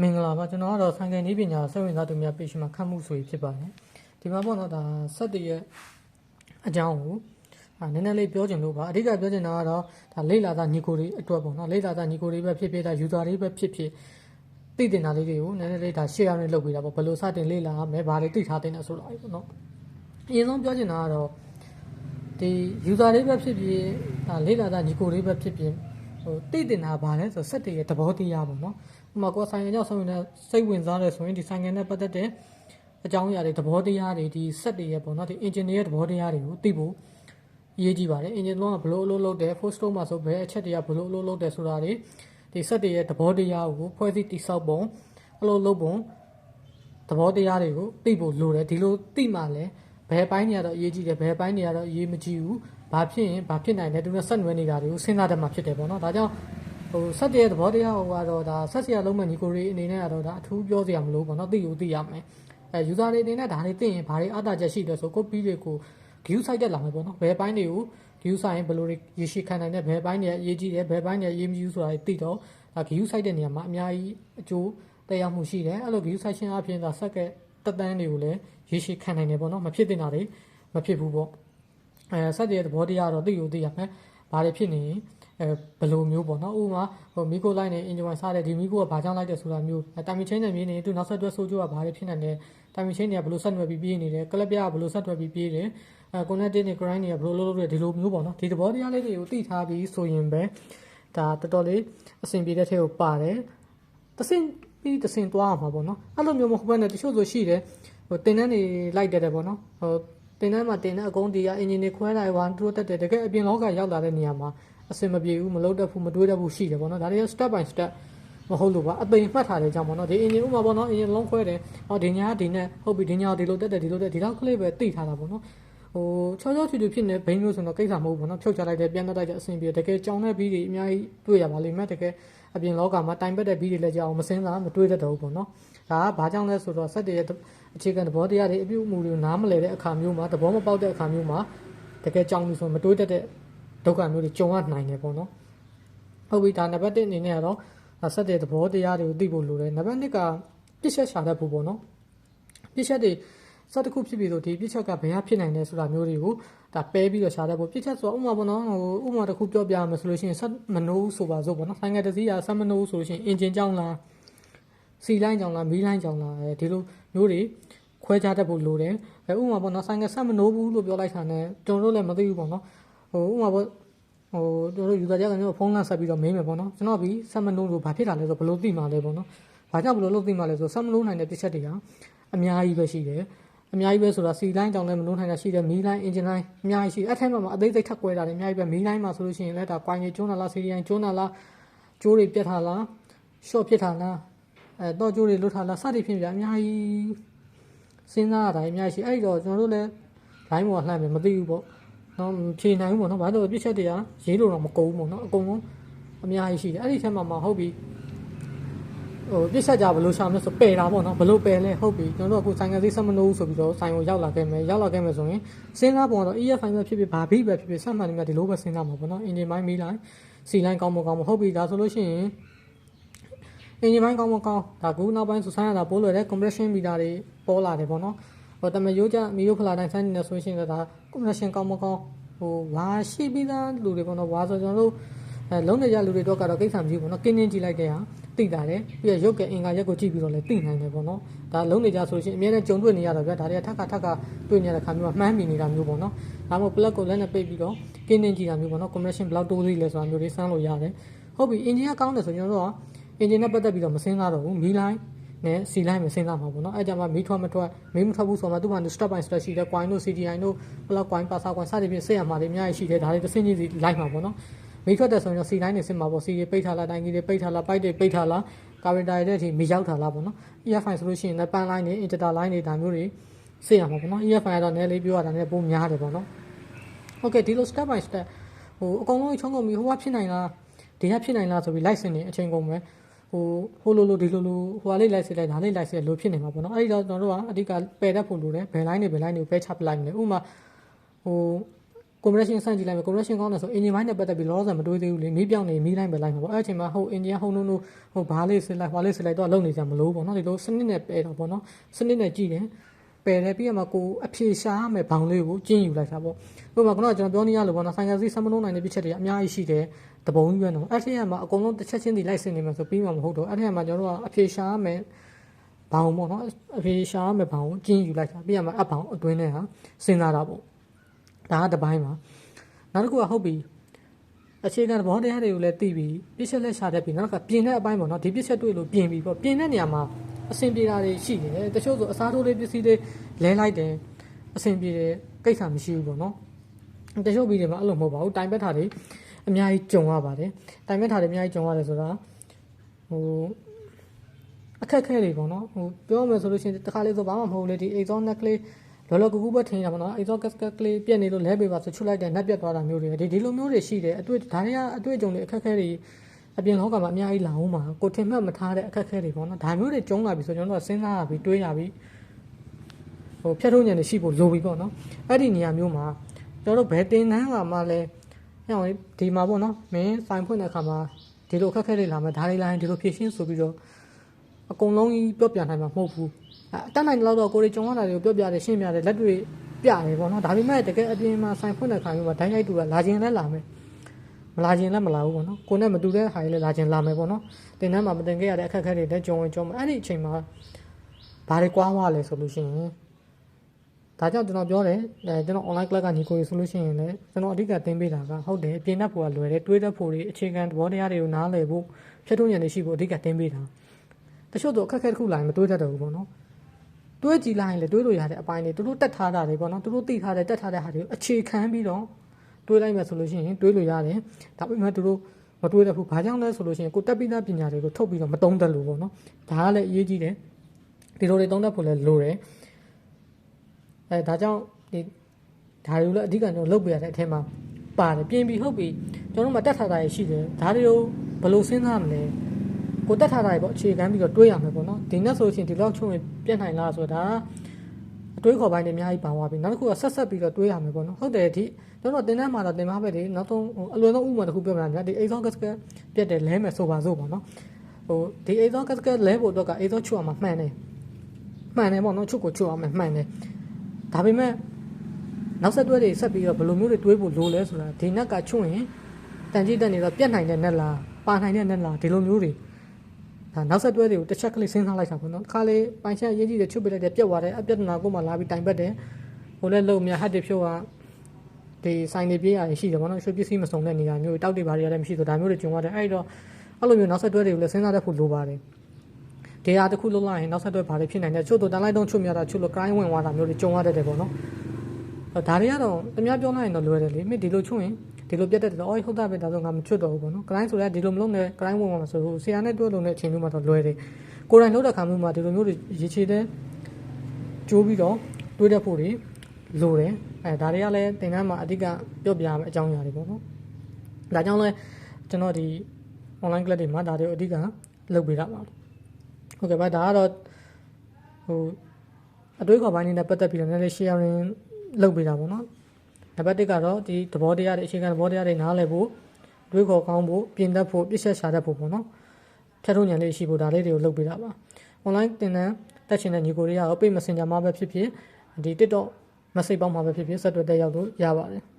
မင်္ဂလာပါကျွန်တော်ကတော့ဆိုင်ကယ်နည်းပညာစိတ်ဝင်စားသူများ page မှာခတ်မှုဆိုပြီးဖြစ်ပါတယ်ဒီမှာပေါ့နော်ဒါဆက်တရဲ့အကြောင်းကိုအာနည်းနည်းလေးပြောချင်လို့ပါအဓိကပြောချင်တာကတော့ဒါလေ့လာသားညီကိုတွေအတွက်ပေါ့နော်လေ့လာသားညီကိုတွေပဲဖြစ်ဖြစ်ဒါ user တွေပဲဖြစ်ဖြစ်သိတင်တာလေးတွေကိုနည်းနည်းလေးဒါ share နဲ့လုပ်ပေးတာပေါ့ဘယ်လိုစတင်လေ့လာရမလဲဘာတွေသိထားတင်လဲဆိုတာပေါ့နော်အရင်ဆုံးပြောချင်တာကတော့ဒီ user တွေပဲဖြစ်ဖြစ်ဒါလေ့လာသားညီကိုတွေပဲဖြစ်ဖြစ်ဟိုသိတင်တာဘာလဲဆိုစက်တရဲ့သဘောတရားပေါ့နော် ဥပမာကိုယ်ဆိုင်ငယ်ကြောင့်ဆုံးနေတဲ့စိတ်ဝင်စားတယ်ဆိုရင်ဒီဆိုင်ငယ်နဲ့ပတ်သက်တဲ့အကြောင်းအရာတွေသဘောတရားတွေဒီစက်တွေရဲ့ပေါ့နော်ဒီ engine တွေရဲ့သဘောတရားတွေကိုသိဖို့အရေးကြီးပါတယ် engine လုံးကဘလို့အလုပ်လုပ်တယ် full stroke မှာဆိုဘယ်အချက်တွေကဘလို့အလုပ်လုပ်တယ်ဆိုတာတွေဒီစက်တွေရဲ့သဘောတရားကိုဖွဲ့စည်းတိဆောက်ပုံအလုပ်လုပ်ပုံသဘောတရားတွေကိုသိဖို့လိုတယ်ဒီလိုသိမှလည်းဘယ်ပိုင်းတွေကတော့အရေးကြီးတယ်ဘယ်ပိုင်းတွေကတော့အရေးမကြီးဘူးဘာဖြစ်ရင်ဘာဖြစ်နိုင်လဲသူကဆက်နွယ်နေတာတွေကိုစဉ်းစားတတ်မှဖြစ်တယ်ပေါ့နော်ဒါကြောင့် ဟိုဆက်တဲ့သဘောတရားဟိုကတော့ဒါဆက်စရာလုံးမဲ့ညီကိုတွေအနေနဲ့ကတော့ဒါအထူးပြောစရာမလိုပေါ့နော်သိကိုသိရမယ်အဲ user တွေအနေနဲ့ဒါတွေသိရင်ဘာတွေအားသာချက်ရှိတယ်ဆို copy တွေကို view site တက်လာမယ်ပေါ့နော်ဘယ်ပိုင်းတွေကို view site ရင်ဘယ်လိုတွေရရှိခံနိုင်တဲ့ဘယ်ပိုင်းတွေအရေးကြီးတယ်ဘယ်ပိုင်းတွေအရေးမကြီးဆိုတာတွေသိတော့ဒါ view site တဲ့နေရာမှာအများကြီးအကျိုးတရားမှုရှိတယ်အဲ့လို view site ရှင်းအပြင်ဒါဆက်ကတက်တန်းတွေကိုလည်းရရှိခံနိုင်တယ်ပေါ့နော်မဖြစ်တင်တာတွေမဖြစ်ဘူးပေါ့အဲဆက်တဲ့သဘောတရားတော့သိကိုသိရမယ်ဘာတွေဖြစ်နေရင်အဲ ဘယ်လိုမျိုးပေါ့နော်ဥပမာဟိုမီကိုလိုက်နေအင်ဂျင်ဝိုင်စားတဲ့ဒီမီကိုကဘာကြောင့်လိုက်တယ်ဆိုတာမျိုးတာမီချင်းနဲ့မြင်နေသူနောက်ဆက်တွဲဆိုးကျိုးကဘာတွေဖြစ်နေလဲတာမီချင်းတွေကဘယ်လိုဆက်နွယ်ပြီးပြေးနေတယ်ကလပ်ပြကဘယ်လိုဆက်တွဲပြီးပြေးတယ်အဲ connected နဲ့ grind တွေကဘယ်လိုလုပ်လို့လဲဒီလိုမျိုးပေါ့နော်ဒီသဘောတရားလေးတွေကိုသိထားပြီးဆိုရင်ပဲဒါတော်တော်လေးအဆင်ပြေတဲ့ထဲကိုပါတယ်တဆင်ပြီးတဆင်သွားအောင်ပါပေါ့နော်အဲ့လိုမျိုးမဟုတ်ဘဲနဲ့တချို့ဆိုရှိတယ်ဟိုတင်တန်းတွေလိုက်တယ်တယ်ပေါ့နော်ဟိုတင်တန်းမှာတင်တဲ့အကုန်းတီကအင်ဂျင်တွေခွဲလိုက်ဝါတူတက်တယ်တကယ်အပြင်လောကရောက်လာတဲ့နေရာမှာ အဆင်မပြေဘူးမလုပ်တတ်ဘူးမတွေးတတ်ဘူးရှိတယ်ပေါ့နော်ဒါတွေက step by step မဟုတ်လို့ပါအသိမှတ်ထားတဲ့ကြောင့်ပေါ့နော်ဒီ engine ဥမာပေါ့နော် engine လုံးခွဲတယ်ဟောဒီညာဒီနဲ့ဟုတ်ပြီဒီညာဒီလိုတက်တယ်ဒီလိုတက်ဒီလောက်ကလေးပဲသိထားတာပေါ့နော်ဟိုချောချောချူချူဖြစ်နေဘိန်းလို့ဆိုတော့ကိစ္စမဟုတ်ဘူးပေါ့နော်ဖြုတ်ချလိုက်တယ်ပြန်တက်လိုက်တယ်အဆင်ပြေတကယ်ကြောင်တဲ့ဘီးတွေအများကြီးတွေ့ရပါလိမ့်မယ်တကယ်အပြင်လောကမှာတိုင်ပတ်တဲ့ဘီးတွေလည်းကြောင်မစင်းစားမတွေးတတ်တော့ဘူးပေါ့နော်ဒါကဘာကြောင့်လဲဆိုတော့စက်တရဲ့အခြေခံသဘောတရားတွေအပြုအမူတွေကိုနားမလည်တဲ့အခါမျိုးမှာသဘောမပေါက်တဲ့အခါမျိုးမှာတကယ်ကြောင်လို့ဆိုမတွေးတတ်တဲ့ ဒုက္ခမျိုးတွေကြုံရနိုင်တယ်ပေါ့နော်ဟုတ်ပြီဒါနံပါတ်1အနေနဲ့ကတော့ဆက်တဲ့သဘောတရားတွေကိုသိဖို့လိုတယ်နံပါတ်2ကပြစ်ချက်ရှာတတ်ဖို့ပေါ့နော်ပြစ်ချက်တွေစတစ်ခုဖြစ်ပြီးတော့ဒီပြစ်ချက်ကဘယ်ဟာဖြစ်နိုင်လဲဆိုတာမျိုးတွေကိုဒါပဲပြီးတော့ရှာတတ်ဖို့ပြစ်ချက်ဆိုတာဥပမာပေါ့နော်ဟိုဥပမာတစ်ခုပြောပြရမယ်ဆိုလို့ရှိရင်ဆက်မနိုးဆိုပါစို့ပေါ့နော်ဆိုင်ကယ်တစ်စီးကဆက်မနိုးဆိုလို့ရှိရင်အင်ဂျင်ကြောင်းလားစီလိုင်းကြောင်းလားမီးလိုင်းကြောင်းလားအဲဒီလိုမျိုးတွေခွဲခြားတတ်ဖို့လိုတယ်အဲဥပမာပေါ့နော်ဆိုင်ကယ်ဆက်မနိုးဘူးလို့ပြောလိုက်တာနဲ့ကျွန်တော်တို့လည်းမသိဘူးပေါ့နော် ဟိုဥပမာပေါ့ဟိုတို့တို့ user ကြောင့်ကျွန်တော်ဖုန်းလမ်းဆက်ပြီးတော့မေးမယ်ပေါ့နော်ကျွန်တော်ပြီးဆက်မနိုးလို့ဘာဖြစ်တာလဲဆိုဘယ်လိုသိမှာလဲပေါ့နော်ဘာကြောင့်ဘယ်လိုလုပ်သိမှာလဲဆိုဆက်မနိုးနိုင်တဲ့တစ်ချက်တွေကအများကြီးပဲရှိတယ်အများကြီးပဲဆိုတာ C line တောင်လည်းမနိုးနိုင်တာရှိတယ်မီ line engine line အများကြီးရှိအဲ့ထက်မှအသေးစိတ်ထပ်ကွဲတာတွေအများကြီးပဲမီ line မှာဆိုလို့ရှိရင်လည်းဒါ coin ကြီးကျွန်းတာလား C line ကျွန်းတာလားကျိုးတွေပြတ်တာလား short ဖြစ်တာလားအဲတော့ကျိုးတွေလွတ်တာလားစသည်ဖြင့်ပြအများကြီးစဉ်းစားရတာအများကြီးရှိအဲ့တော့ကျွန်တော်တို့လည်း line ပေါ်လှမ်းမယ်မသိဘူးပေါ့ နော်ဖြေနိုင်ဘူးပေါ့နော်ဘာလို့ပြစ်ချက်တွေကရေးလို့တော့မကုန်ဘူးပေါ့နော်အကုန်လုံးအများကြီးရှိတယ်အဲ့ဒီထဲမှာမှဟုတ်ပြီဟိုပြစ်ချက်ကြဘယ်လိုရှာမလဲဆိုပယ်တာပေါ့နော်ဘယ်လိုပယ်လဲဟုတ်ပြီကျွန်တော်တို့အခုဆိုင်ကလေးဆက်မလို့ဆိုပြီးတော့ဆိုင်ကိုရောက်လာခဲ့မယ်ရောက်လာခဲ့မယ်ဆိုရင်စဉ်းစားပုံကတော့ EF ပဲဖြစ်ဖြစ်ဘာဘိပဲဖြစ်ဖြစ်ဆက်မှန်နေမြဒီလိုပဲစဉ်းစားမှာပေါ့နော် engine မိုင်းမီးလိုက်စီလိုင်းကောင်းမကောင်းမဟုတ်ပြီဒါဆိုလို့ရှိရင် engine မိုင်းကောင်းမကောင်းဒါကူနောက်ပိုင်းဆိုဆိုင်ရတာပိုးလွယ်တဲ့ compression meter တွေပေါ်လာတယ်ပေါ့နော် ဟိုတမရိုးကြမီရိုဖလာတိုင်းဆိုင်းနေဆိုရှင်ဒါ compression ကောင်းမကောင်းဟိုဝါရှိပြီးသားလူတွေပေါ့နော်ဝါဆိုကျွန်တော်တို့အဲလုံးနေကြလူတွေတော့ကတော့ကိစ္စမရှိဘူးပေါ့နော်ကင်းင်းကြည့်လိုက်တဲ့ဟာသိတာတယ်ပြီးတော့ရုပ်ကအင်္ဂါရက်ကိုကြည့်ပြီးတော့လည်းသိနိုင်တယ်ပေါ့နော်ဒါလုံးနေကြဆိုရှင်အများနဲ့ကြုံတွေ့နေရတော့ဗျာဒါတွေကထပ်ခါထပ်ခါတွေ့နေရတဲ့ခါမျိုးကမှန်းမိနေတာမျိုးပေါ့နော်ဒါမှမဟုတ် plug ကိုလည်းနဲ့ပိတ်ပြီးတော့ကင်းင်းကြည့်တာမျိုးပေါ့နော် compression ဘယ်လောက်တိုးသေးလဲဆိုတာမျိုးတွေစမ်းလို့ရတယ်ဟုတ်ပြီ engine ကကောင်းတယ်ဆိုကျွန်တော်တို့က engine နဲ့ပတ်သက်ပြီးတော့မစင်းသားတော့ဘူးမီးလိုင်း နဲ့စီလိုက်မစင်းသားမှာပေါ့နော်အဲကြမှာမီးထွက်မထွက်မီးမထွက်ဘူးဆိုမှသူ့မှာ step by step ရှိတယ် coin တို့ CDI တို့ plug coin pass coin စသဖြင့်စိတ်ရမှာတွေအများကြီးရှိတယ်ဒါတွေတစ်စင်းချင်းစီလိုက်မှာပေါ့နော်မီးထွက်တယ်ဆိုရင်တော့စီတိုင်းနေစစ်မှာပေါ့စီတွေပိတ်ထားလားတိုင်းကြီးတွေပိတ်ထားလားပိုက်တွေပိတ်ထားလားကာဗင်တာတွေတဲ့အထိမီးရောက်ထားလားပေါ့နော် EFI ဆိုလို့ရှိရင်လည်းပန်းလိုင်းတွေ inter line တွေဒါမျိုးတွေစိတ်ရမှာပေါ့နော် EFI ကတော့နည်းလေးပြောရတာနဲ့ပိုများတယ်ပေါ့နော် Okay ဒီလို step by step ဟိုအကုန်လုံးချုံကုန်ပြီဟိုကဖြစ်နိုင်လားဒီကဖြစ်နိုင်လားဆိုပြီး live စင်နေအချိန်ကုန်ပဲ ဟိုဟိုလိုလိုဒီလိုလိုဟိုဟာလေးလိုက်စစ်လိုက်ဒါလေးလိုက်စစ်လို့ဖြစ်နေမှာပေါ့နော်အဲ့ဒီတော့ကျွန်တော်တို့ကအဓိကပယ်တတ်ဖို့လိုတယ်ဘယ် line တွေဘယ် line တွေကိုပဲချပလိုက်မလဲဥပမာဟို combination စမ်းကြည့်လိုက်မယ် combination ကောင်းတယ်ဆို engine ဘိုင်းနဲ့ပတ်သက်ပြီးလောလောဆယ်မတွေးသေးဘူးလေမီးပြောင်းနေမီးတိုင်းပဲလိုက်မှာပေါ့အဲ့အချိန်မှာဟုတ် engine ဟုတ်နို့နို့ဟုတ်ဘားလေးစစ်လိုက်ဘားလေးစစ်လိုက်တော့လုံနေကြမလို့ပေါ့နော်ဒီလိုစနစ်နဲ့ပဲတော့ပေါ့နော်စနစ်နဲ့ကြည့်တယ်ပယ်တယ်ပြီးရမှာကိုအဖြေရှားမယ်ဘောင်လေးကိုကျင်းယူလိုက်တာပေါ့ဥပမာကတော့ကျွန်တော်ပြောနေရလို့ပေါ့နော်ဆိုင်ကယ်စီးဆမ်မလုံးနိုင်တဲ့ပြစ်ချက်တွေအများကြီးရှိတယ် တပုံကြီးပဲနော်အဲ့ဒီကမှာအကုန်လုံးတစ်ချက်ချင်းစီလိုက်စင်နေမှာဆိုပြီးမှမဟုတ်တော့အဲ့ဒီကမှာကျွန်တော်တို့ကအဖြေရှားမယ်ဘောင်ပေါ့နော်အဖြေရှားမယ်ဘောင်ကိုကျင်းယူလိုက်တာပြီးရမှာအဘောင်အတွင်းထဲဟာစဉ်းစားတာပေါ့ဒါကတစ်ပိုင်းပါနောက်တစ်ခုကဟုတ်ပြီအခြေခံသဘောတရားတွေကိုလည်းသိပြီးပြစ်ချက်လက်ရှာတတ်ပြီးနောက်ကပြင်တဲ့အပိုင်းပေါ့နော်ဒီပြစ်ချက်တွေ့လို့ပြင်ပြီးပေါ့ပြင်တဲ့နေရာမှာအဆင်ပြေတာတွေရှိတယ်တချို့ဆိုအစားထိုးလေးပစ္စည်းလေးလဲလိုက်တယ်အဆင်ပြေတယ်ကိစ္စမရှိဘူးပေါ့နော်တချို့ပြီးတွေမှာအဲ့လိုမဟုတ်ပါဘူးတိုင်ပက်ထားတွေ အများကြီးကြုံရပါတယ်တိုင်ပက်ထားတွေအများကြီးကြုံရတယ်ဆိုတာဟိုအခက်အခဲတွေပေါ့နော်ဟိုပြောမယ်ဆိုလို့ရှိရင်တခါလေးဆိုဘာမှမဟုတ်လေဒီ exhaust neck လေးလောလောကူကူပဲထင်ရပါတော့ exhaust gasket ကလေးပြက်နေလို့လဲပေးပါဆိုချွတ်လိုက်တယ်နှက်ပြတ်သွားတာမျိုးတွေဒီဒီလိုမျိုးတွေရှိတယ်အတွေ့ဒါတွေကအတွေ့အကြုံတွေအခက်အခဲတွေအပြင်လောကမှာအများကြီးလာအောင်မှာကိုထင်မှတ်မထားတဲ့အခက်အခဲတွေပေါ့နော်ဒါမျိုးတွေကျုံလာပြီဆိုကျွန်တော်တို့ကစဉ်းစားရပြီတွေးရပြီဟိုဖြတ်ထုတ်ဉာဏ်တွေရှိဖို့လိုပြီပေါ့နော်အဲ့ဒီနေရာမျိုးမှာကျွန်တော်တို့ဘယ်တင်တန်းကမှလဲဟဲ့ အောင်ဒီမှာပေါ့နော်မင်းဆိုင်ဖွင့်တဲ့အခါမှာဒီလိုအခက်အခဲတွေလာမယ်ဒါတွေလာရင်ဒီလိုဖြည့်ရှင်းဆိုပြီးတော့အကုန်လုံးကြီးပြောပြနိုင်မှာမဟုတ်ဘူးအတက်နိုင်တဲ့လောက်တော့ကိုရီကြုံရတာတွေကိုပြောပြတယ်ရှင်းပြတယ်လက်တွေပြတယ်ပေါ့နော်ဒါပေမဲ့တကယ်အပြင်မှာဆိုင်ဖွင့်တဲ့ခါမျိုးမှာဒိုင်းရိုက်တူကလာခြင်းလည်းလာမယ်မလာခြင်းလည်းမလာဘူးပေါ့နော်ကိုနဲ့မတူတဲ့ဟာတွေလည်းလာခြင်းလာမယ်ပေါ့နော်တင်တန်းမှာမတင်ခဲ့ရတဲ့အခက်အခဲတွေလည်းကြုံဝင်ကြုံမယ်အဲ့ဒီအချိန်မှာဘာတွေကွာသွားလဲဆိုလို့ရှိရင် ဒါကြောင့်ကျွန်တော်ပြောတယ်အဲကျွန်တော် online class ကညီကိုရဆိုလို့ရှိရင်လည်းကျွန်တော်အဓိကသင်ပေးတာကဟုတ်တယ်ပြင်တတ်ဖို့ကလွယ်တယ်တွေးတတ်ဖို့တွေအခြေခံသဘောတရားတွေကိုနားလည်ဖို့ဖြတ်ထုတ်ဉာဏ်တွေရှိဖို့အဓိကသင်ပေးတာတချို့တော့အခက်အခဲတစ်ခုလာရင်မတွေးတတ်တော့ဘူးပေါ့နော်တွေးကြည့်လိုက်ရင်လည်းတွေးလို့ရတဲ့အပိုင်းတွေသူတို့တက်ထားတာတွေပေါ့နော်သူတို့သိထားတဲ့တက်ထားတဲ့ဟာတွေကိုအခြေခံပြီးတော့တွေးလိုက်မယ်ဆိုလို့ရှိရင်တွေးလို့ရတယ်ဒါပေမဲ့သူတို့မတွေးတတ်ဘူးဘာကြောင့်လဲဆိုလို့ရှိရင်ကိုတက်ပြီးသားပညာတွေကိုထုတ်ပြီးတော့မတုံးတတ်လို့ပေါ့နော်ဒါကလည်းအရေးကြီးတယ်ဒီလိုတွေတုံးတတ်ဖို့လည်းလိုတယ် အဲဒါကြောင့်ဒီဒါတွေကိုလည်းအဓိကကျွန်တော်လုပ်ပြရတဲ့အထက်မှာပါတယ်ပြင်ပြီးဟုတ်ပြီကျွန်တော်တို့မှတက်ထားတာရရှိတယ်ဒါတွေကိုဘယ်လိုစဉ်းစားမလဲကိုတက်ထားတာပေါ့အခြေခံပြီးတော့တွေးရမယ်ပေါ့နော်ဒီနဲ့ဆိုရှင်ဒီလောက်ချုံရင်ပြတ်နိုင်လားဆိုတာအတွေးခေါ်ပိုင်းတွေအများကြီးပါသွားပြီနောက်တစ်ခုကဆက်ဆက်ပြီးတော့တွေးရမယ်ပေါ့နော်ဟုတ်တယ်ဒီကျွန်တော်တင်တန်းမှာတော့တင်ပါပဲဒီနောက်ဆုံးအလွယ်ဆုံးဥပမာတစ်ခုပြောပြမယ်ဗျာဒီ exhaust gasket ပြတ်တယ်လဲမယ်ဆိုပါစို့ပေါ့နော်ဟိုဒီ exhaust gasket လဲဖို့အတွက်က exhaust ချုပ်အောင်မှမှန်တယ်မှန်တယ်ပေါ့နော်ချုပ်ကိုချုပ်အောင်မှမှန်တယ် ဒါပေမဲ့နောက်ဆက်တွဲတွေဆက်ပြီးတော့ဘယ်လိုမျိုးတွေတွေးဖို့လိုလဲဆိုတာဒီနက်ကချုပ်ရင်တန်ကြီးတက်နေတော့ပြတ်နိုင်တဲ့နက်လားပါနိုင်တဲ့နက်လားဒီလိုမျိုးတွေဒါနောက်ဆက်တွဲတွေကိုတစ်ချက်ကလေးစဉ်းစားလိုက်တာပေါ့နော်တစ်ခါလေးပိုင်ချက်အရေးကြီးတယ်ချုပ်ပစ်လိုက်တယ်ပြတ်သွားတယ်အပြတ်နာကိုမှလာပြီးတိုင်ပတ်တယ်ဟိုလည်းလုံမြဟတ်တွေဖြုတ်ကဒီဆိုင်တွေပြေးရတယ်ရှိတယ်ပေါ့နော်ရွှေပစ္စည်းမစုံတဲ့နေရာမျိုးတောက်တွေဘာတွေရတယ်မရှိဆိုဒါမျိုးတွေကျုံရတယ်အဲ့တော့အဲ့လိုမျိုးနောက်ဆက်တွဲတွေကိုလည်းစဉ်းစားတတ်ဖို့လိုပါတယ် ဒီဟာတစ်ခုလုံးလိုက်ရင်နောက်ဆက်တွဲဘာတွေဖြစ်နိုင်တယ်ချို့တော့တန်လိုက်တော့ချုပ်မြတာချို့လို့ crime ဝင်သွားတာမျိုးတွေကျုံရတတ်တယ်ပေါ့နော်အဲ့ဒါတွေကတော့တမပြောလိုက်ရင်တော့လွယ်တယ်လေမိဒီလိုချုပ်ရင်ဒီလိုပြတ်တတ်တယ်အော်ဟုတ်တာပဲဒါဆိုငါမချွတ်တော့ဘူးပေါ့နော် crime ဆိုလည်းဒီလိုမလုပ်နဲ့ crime ဝင်သွားမှာဆိုဟိုဆရာနဲ့တွေ့လို့တဲ့အချိန်မျိုးမှာတော့လွယ်တယ်ကိုယ်တိုင်လုပ်တဲ့ခါမျိုးမှာဒီလိုမျိုးတွေရေချေတဲ့ကျိုးပြီးတော့တွေးတတ်ဖို့တွေလိုတယ်အဲဒါတွေကလည်းသင်တန်းမှာအဓိကပြောပြရမယ့်အကြောင်းအရာတွေပေါ့နော်ဒါကြောင့်လဲကျွန်တော်ဒီ online class တွေမှာဒါတွေကိုအဓိကလုပ်ပေးတာပါ ဟုတ်ကဲ့ပါဒါကတော့ဟိုအတွေးခေါ်ပိုင်းနဲ့ပတ်သက်ပြီးတော့နည်းနည်း sharing လုပ်ပေးတာပေါ့နော်နံပါတ်1ကတော့ဒီသဘောတရားတွေအခြေခံသဘောတရားတွေနားလည်ဖို့တွေးခေါ်ကောင်းဖို့ပြင်တတ်ဖို့ပြည့်ဆက်ရှာတတ်ဖို့ပေါ့နော်ဖြတ်ထုတ်ဉာဏ်လေးရှိဖို့ဒါလေးတွေကိုလုပ်ပေးတာပါ online သင်တန်းတက်ချင်တဲ့ညီကိုတွေကတော့ page messenger မှာပဲဖြစ်ဖြစ်ဒီ TikTok message ပေါက်မှာပဲဖြစ်ဖြစ်ဆက်သွယ်တက်ရောက်လို့ရပါတယ်